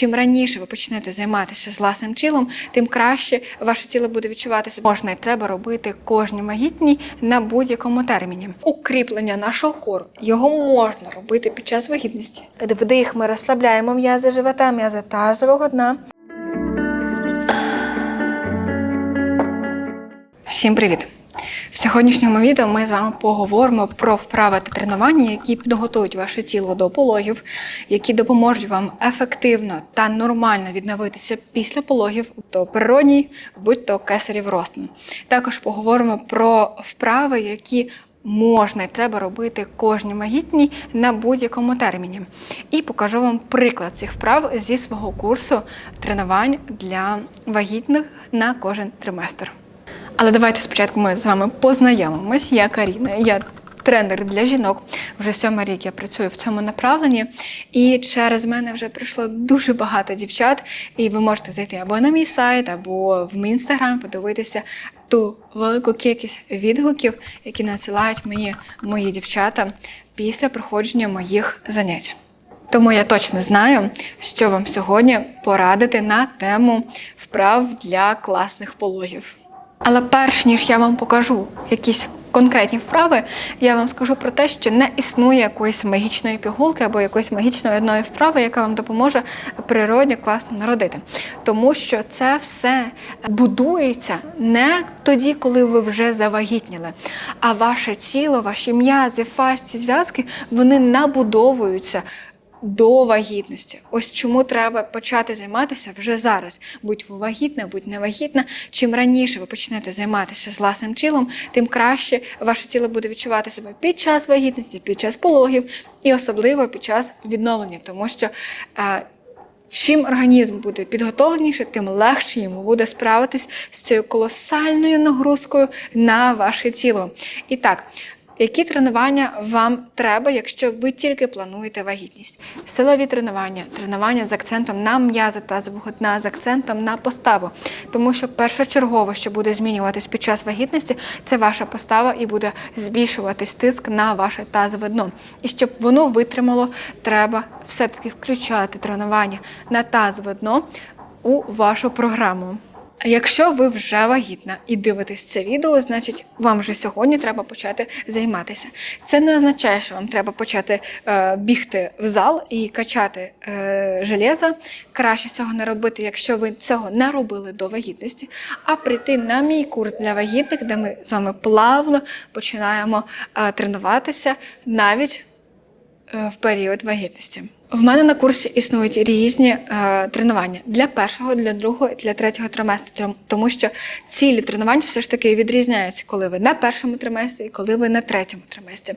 чим раніше ви почнете займатися з власним тілом, тим краще ваше тіло буде відчуватися. Можна і треба робити кожній вагітній на будь-якому терміні. Укріплення нашого кору його можна робити під час вагітності. Вдих ми розслабляємо м'язи живота, м'язи тазового дна. Всім привіт! В сьогоднішньому відео ми з вами поговоримо про вправи та тренування, які підготують ваше тіло до пологів, які допоможуть вам ефективно та нормально відновитися після пологів, то природній, будь-то кесарів ростин. Також поговоримо про вправи, які можна і треба робити кожній вагітній на будь-якому терміні. І покажу вам приклад цих вправ зі свого курсу тренувань для вагітних на кожен триместр. Але давайте спочатку ми з вами познайомимось. Я Каріна, я тренер для жінок. Вже сьомий рік я працюю в цьому направленні, і через мене вже прийшло дуже багато дівчат. І ви можете зайти або на мій сайт, або в мій інстаграм, подивитися ту велику кількість відгуків, які надсилають мені мої дівчата після проходження моїх занять. Тому я точно знаю, що вам сьогодні порадити на тему вправ для класних пологів. Але перш ніж я вам покажу якісь конкретні вправи, я вам скажу про те, що не існує якоїсь магічної пігулки або якоїсь магічної одної вправи, яка вам допоможе природньо класно народити. Тому що це все будується не тоді, коли ви вже завагітніли, а ваше тіло, ваші м'язи, фасті, зв'язки вони набудовуються до вагітності. Ось чому треба почати займатися вже зараз. Будь вагітна, будь не вагітна. Чим раніше ви почнете займатися з власним тілом, тим краще ваше тіло буде відчувати себе під час вагітності, під час пологів і особливо під час відновлення, тому що. е, Чим організм буде підготовленіше, тим легше йому буде справитись з цією колосальною нагрузкою на ваше тіло. І так, які тренування вам треба, якщо ви тільки плануєте вагітність? Силові тренування, тренування з акцентом на м'язи та дна, з акцентом на поставу. Тому що першочергово, що буде змінюватись під час вагітності, це ваша постава і буде збільшуватись тиск на ваше тазове дно. І щоб воно витримало, треба все-таки включати тренування на тазове дно у вашу програму. Якщо ви вже вагітна і дивитесь це відео, значить вам вже сьогодні треба почати займатися. Це не означає, що вам треба почати е, бігти в зал і качати е, железо. Краще цього не робити, якщо ви цього не робили до вагітності, а прийти на мій курс для вагітних, де ми з вами плавно починаємо е, тренуватися навіть е, в період вагітності. В мене на курсі існують різні е, тренування для першого, для другого і для третього триместру, тому що цілі тренувань все ж таки відрізняються, коли ви на першому триместрі і коли ви на третьому триместрі.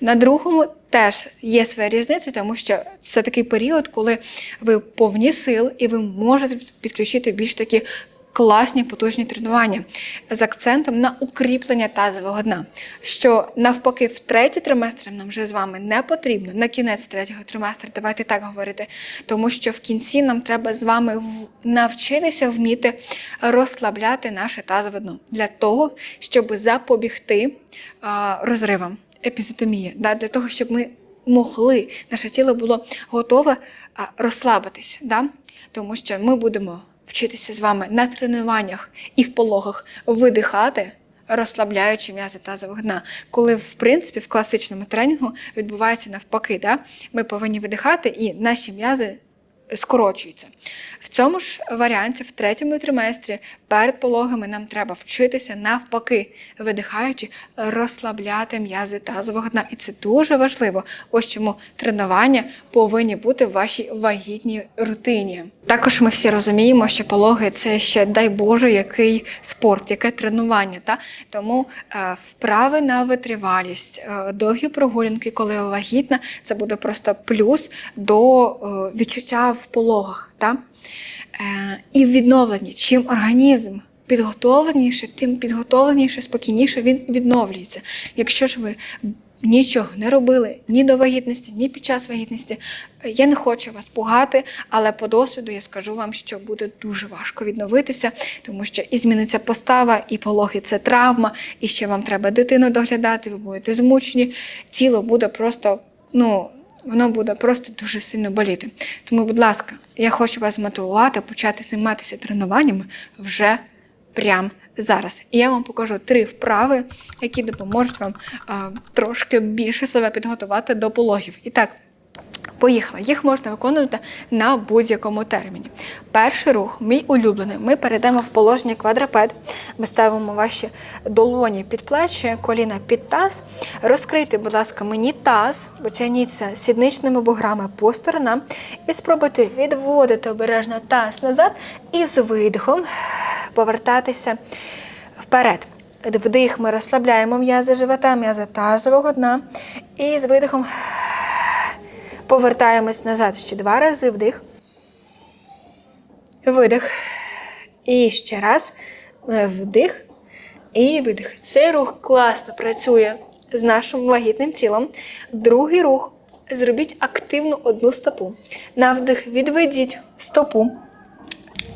На другому теж є своя різниця, тому що це такий період, коли ви повні сил і ви можете підключити більш такі класні потужні тренування з акцентом на укріплення тазового дна. Що навпаки, в третій триместр нам вже з вами не потрібно на кінець третього триместру, давайте так говорити, тому що в кінці нам треба з вами навчитися вміти розслабляти наше тазове дно для того, щоб запобігти розривам, епізотомії, для того, щоб ми могли, наше тіло було готове розслабитись. Тому що ми будемо вчитися з вами на тренуваннях і в пологах видихати, розслабляючи м'язи тазового дна. Коли, в принципі, в класичному тренінгу відбувається навпаки, да? ми повинні видихати і наші м'язи скорочуються. В цьому ж варіанті, в третьому триместрі, перед пологами нам треба вчитися навпаки, видихаючи, розслабляти м'язи тазового дна. І це дуже важливо. Ось чому тренування повинні бути в вашій вагітній рутині. Також ми всі розуміємо, що пологи це ще дай Боже, який спорт, яке тренування. Та? Тому е, вправи на витривалість, е, довгі прогулянки, коли вагітна, це буде просто плюс до е, відчуття в пологах. Та? Е, і в відновленні. Чим організм підготовленіше, тим підготовленіше, спокійніше він відновлюється. Якщо ж ви нічого не робили ні до вагітності, ні під час вагітності, я не хочу вас пугати, але по досвіду я скажу вам, що буде дуже важко відновитися, тому що і зміниться постава, і пологи це травма, і ще вам треба дитину доглядати, ви будете змучені, тіло буде просто, ну воно буде просто дуже сильно боліти. Тому, будь ласка, я хочу вас мотивувати, почати займатися тренуваннями вже прямо зараз. І я вам покажу три вправи, які допоможуть вам а, трошки більше себе підготувати до пологів. І так, Поїхали. Їх можна виконувати на будь-якому терміні. Перший рух, мій улюблений. Ми перейдемо в положення квадрапед. Ми ставимо ваші долоні під плечі, коліна під таз. Розкрийте, будь ласка, мені таз, потягніться сідничними буграми по сторонам і спробуйте відводити обережно таз назад і з видихом повертатися вперед. Вдих ми розслабляємо м'язи живота, м'язи тазового дна. І з видихом Повертаємось назад ще два рази. Вдих. Видих. І ще раз. Е, Вдих. І видих. Цей рух класно працює з нашим вагітним тілом. Другий рух. Зробіть активну одну стопу. На вдих відведіть стопу.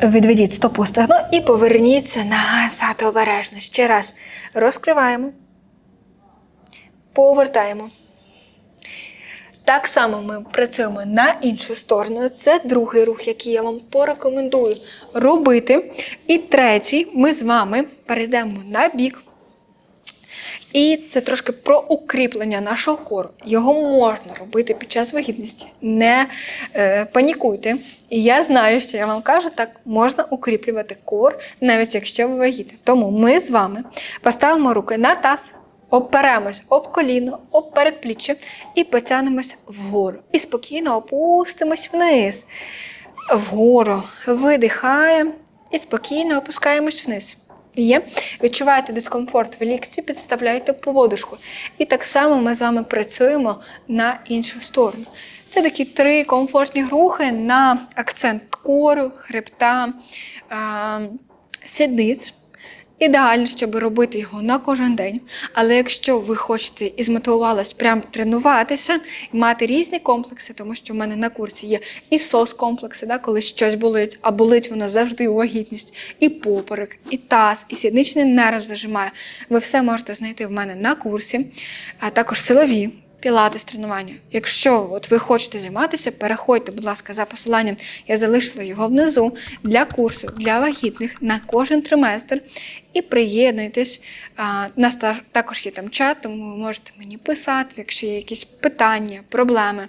Відведіть стопу стегно і поверніться назад обережно. Ще раз. Розкриваємо. Повертаємо. Так само ми працюємо на іншу сторону. Це другий рух, який я вам порекомендую робити. І третій, ми з вами перейдемо на бік. І це трошки про укріплення нашого кору. Його можна робити під час вагітності. Не е, панікуйте. І я знаю, що я вам кажу, так можна укріплювати кор, навіть якщо ви вагітні. Тому ми з вами поставимо руки на таз, Обперемось об коліно, об передпліччя і потягнемось вгору. І спокійно опустимось вниз. Вгору видихаємо і спокійно опускаємось вниз. Є. Відчуваєте дискомфорт в лікці, підставляйте подушку. І так само ми з вами працюємо на іншу сторону. Це такі три комфортні рухи на акцент кору, хребта, е- сідниць. Ідеально, щоб робити його на кожен день. Але якщо ви хочете і змотивувалися прям тренуватися і мати різні комплекси, тому що в мене на курсі є і сос-комплекси, да, коли щось болить, а болить воно завжди у вагітність, і поперек, і таз, і сідничний нерв зажимає. Ви все можете знайти в мене на курсі, а також силові. Пілатес тренування. Якщо от ви хочете займатися, переходьте, будь ласка, за посиланням. Я залишила його внизу для курсу для вагітних на кожен триместр. І приєднуйтесь. У нас також є там чат, тому ви можете мені писати, якщо є якісь питання, проблеми.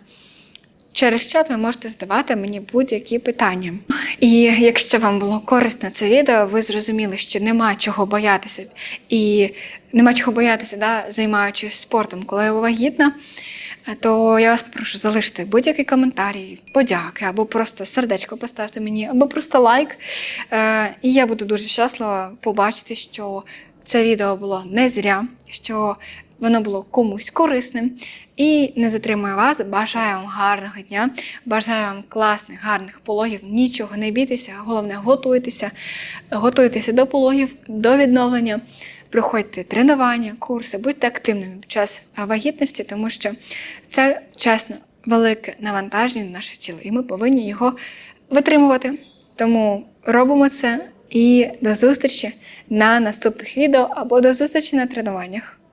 Через чат ви можете задавати мені будь-які питання. І якщо вам було корисне це відео, ви зрозуміли, що нема чого боятися, і нема чого боятися, да, займаючись спортом, коли ви вагітна, то я вас попрошу залишити будь-який коментарі, подяки, або просто сердечко поставте мені, або просто лайк. Е, І я буду дуже щаслива побачити, що це відео було не зря, що воно було комусь корисним. І не затримую вас. Бажаю вам гарного дня, бажаю вам класних, гарних пологів. Нічого не бійтеся, головне готуйтеся, готуйтеся до пологів, до відновлення. Проходьте тренування, курси, будьте активними під час вагітності, тому що це чесно велике навантаження на наше тіло, і ми повинні його витримувати. Тому робимо це і до зустрічі на наступних відео або до зустрічі на тренуваннях.